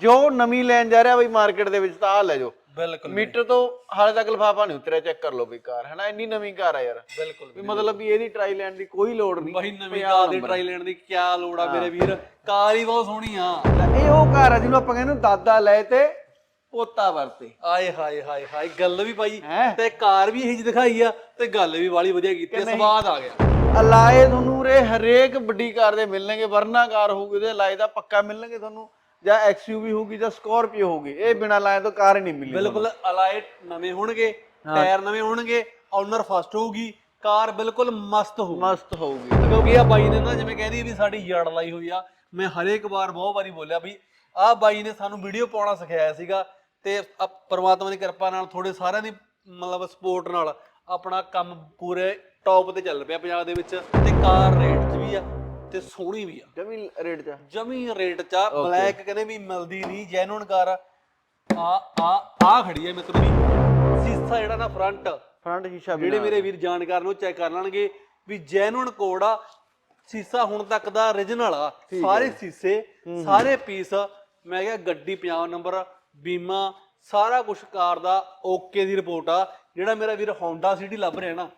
ਜੋ ਨਵੀਂ ਲੈਣ ਜਾ ਰਿਹਾ ਬਈ ਮਾਰਕੀਟ ਦੇ ਵਿੱਚ ਤਾਂ ਆ ਲੈ ਜਾਓ। ਬਿਲਕੁਲ ਮੀਟਰ ਤੋਂ ਹਾਲੇ ਤੱਕ ਲਫਾਫਾ ਨਹੀਂ ਉਤਰਿਆ ਚੈੱਕ ਕਰ ਲਓ ਬਈ ਕਾਰ ਹੈ ਨਾ ਇੰਨੀ ਨਵੀਂ ਕਾਰ ਆ ਯਾਰ। ਬਿਲਕੁਲ ਵੀ ਮਤਲਬ ਵੀ ਇਹਦੀ ਟਰਾਈ ਲੈਣ ਦੀ ਕੋਈ ਲੋੜ ਨਹੀਂ। ਬਾਈ ਨਵੀਂ ਕਾਰ ਦੀ ਟਰਾਈ ਲੈਣ ਦੀ ਕੀ ਲੋੜ ਆ ਮੇਰੇ ਵੀਰ? ਕਾਰ ਹੀ ਬਹੁਤ ਸੋਹਣੀ ਆ। ਤਾਂ ਇਹ ਉਹ ਕਾਰ ਆ ਜਿਹਨੂੰ ਆਪਾਂ ਕਹਿੰਦੇ ਦਾਦਾ ਲੈ ਤੇ ਪੋਤਾ ਵਰਤੇ। ਆਏ ਹਾਏ ਹਾਏ ਹਾਏ ਗੱਲ ਵੀ ਹੈਂ? ਤੇ ਕਾਰ ਵੀ ਇਹੀ ਜਿਹੀ ਦਿਖਾਈ ਆ ਤੇ ਗੱਲ ਵੀ ਵਾਲੀ ਵਧੀਆ ਕੀਤੀ ਆ, ਸਵਾਦ ਆ ਗਿਆ। ਅਲਾਏ ਤੁਹਾਨੂੰ ਰੇ ਹਰੇਕ ਵੱਡੀ ਕਾਰ ਦੇ ਮਿਲਣਗੇ ਵਰਨਾ ਕਾਰ ਹੋਊਗੀ ਉਹਦੇ ਅਲਾਏ ਦਾ ਪੱਕਾ ਮਿਲਣਗੇ ਤੁਹਾਨੂੰ। ਜਾਂ ਐਕਸਯੂਵੀ ਹੋਊਗੀ ਜਾਂ ਸਕੋਰਪੀਓ ਹੋਊਗੀ ਇਹ ਬਿਨਾ ਲਾਏ ਤੋਂ ਕਾਰ ਹੀ ਨਹੀਂ ਮਿਲਣੀ ਬਿਲਕੁਲ ਅਲਾਏ ਨਵੇਂ ਹੋਣਗੇ ਟਾਇਰ ਨਵੇਂ ਹੋਣਗੇ ਓਨਰ ਫਸਟ ਹੋਊਗੀ ਕਾਰ ਬਿਲਕੁਲ ਮਸਤ ਹੋਊਗੀ। ਮਸਤ ਹੋਊਗੀ। ਕਿਉਂਕਿ ਆ ਬਾਈ ਨੇ ਨਾ ਜਿਵੇਂ ਕਹਿੰਦੀ ਵੀ ਸਾਡੀ ਯੜ ਲਾਈ ਹੋਈ ਆ ਮੈਂ ਹਰੇਕ ਵਾਰ ਬਹੁਤ ਵਾਰੀ ਬੋਲਿਆ ਵੀ ਆਹ ਬਾਈ ਨੇ ਸਾਨੂੰ ਵੀਡੀਓ ਪਾਉਣਾ ਸਿਖਾਇਆ ਸੀਗਾ ਤੇ ਆ ਪ੍ਰਮਾਤਮਾ ਦੀ ਕਿਰਪਾ ਨਾਲ ਥੋੜੇ ਸਾਰਿਆਂ ਦੀ ਮਤਲਬ ਸਪੋਰਟ ਨਾਲ ਆਪਣਾ ਕੰਮ ਪੂਰੇ ਟੌਪ ਤੇ ਚੱਲ ਪਿਆ ਪੰਜਾਬ ਦੇ ਵਿੱਚ ਤੇ ਕਾਰ ਰੇਟ 'ਚ ਵੀ ਆ। ਤੇ ਸੋਹਣੀ ਵੀ ਆ। ਜਮੀ ਰੇਟ ਚ ਜਮੀ ਰੇਟ 'ਚ ਬਲੈਕ ਕਹਿੰਦੇ ਵੀ ਮਿਲਦੀ ਨਹੀਂ ਜੈਨੂਨ ਕਾਰ ਆ। ਆ ਆ ਖੜੀ ਹੈ ਮਿੱਤਰੋ ਵੀ ਸੀਸਾ ਜਿਹੜਾ ਨਾ ਫਰੰਟ ਫਰੰਟ ਸ਼ੀਸ਼ਾ ਵੀ ਜਿਹੜੇ ਮੇਰੇ ਵੀਰ ਜਾਣਕਾਰ ਨੂੰ ਚੈੱਕ ਕਰ ਲੈਣਗੇ ਵੀ ਜੈਨੂਨ ਕੋਡ ਆ। ਸੀਸਾ ਹੁਣ ਤੱਕ ਦਾ origignal ਆ। ਸਾਰੇ ਸੀਸੇ ਸਾਰੇ ਪੀਸ ਮੈਂ ਕਿਹਾ ਗੱਡੀ 50 ਨੰਬਰ ਬੀਮਾ ਸਾਰਾ ਕੁਝ ਕਾਰ ਦਾ ਓਕੇ ਦੀ ਰਿਪੋਰਟ ਆ। ਜਿਹੜਾ ਮੇਰਾ ਵੀਰ Honda City ਲੱਭ ਰਿਹਾ ਨਾ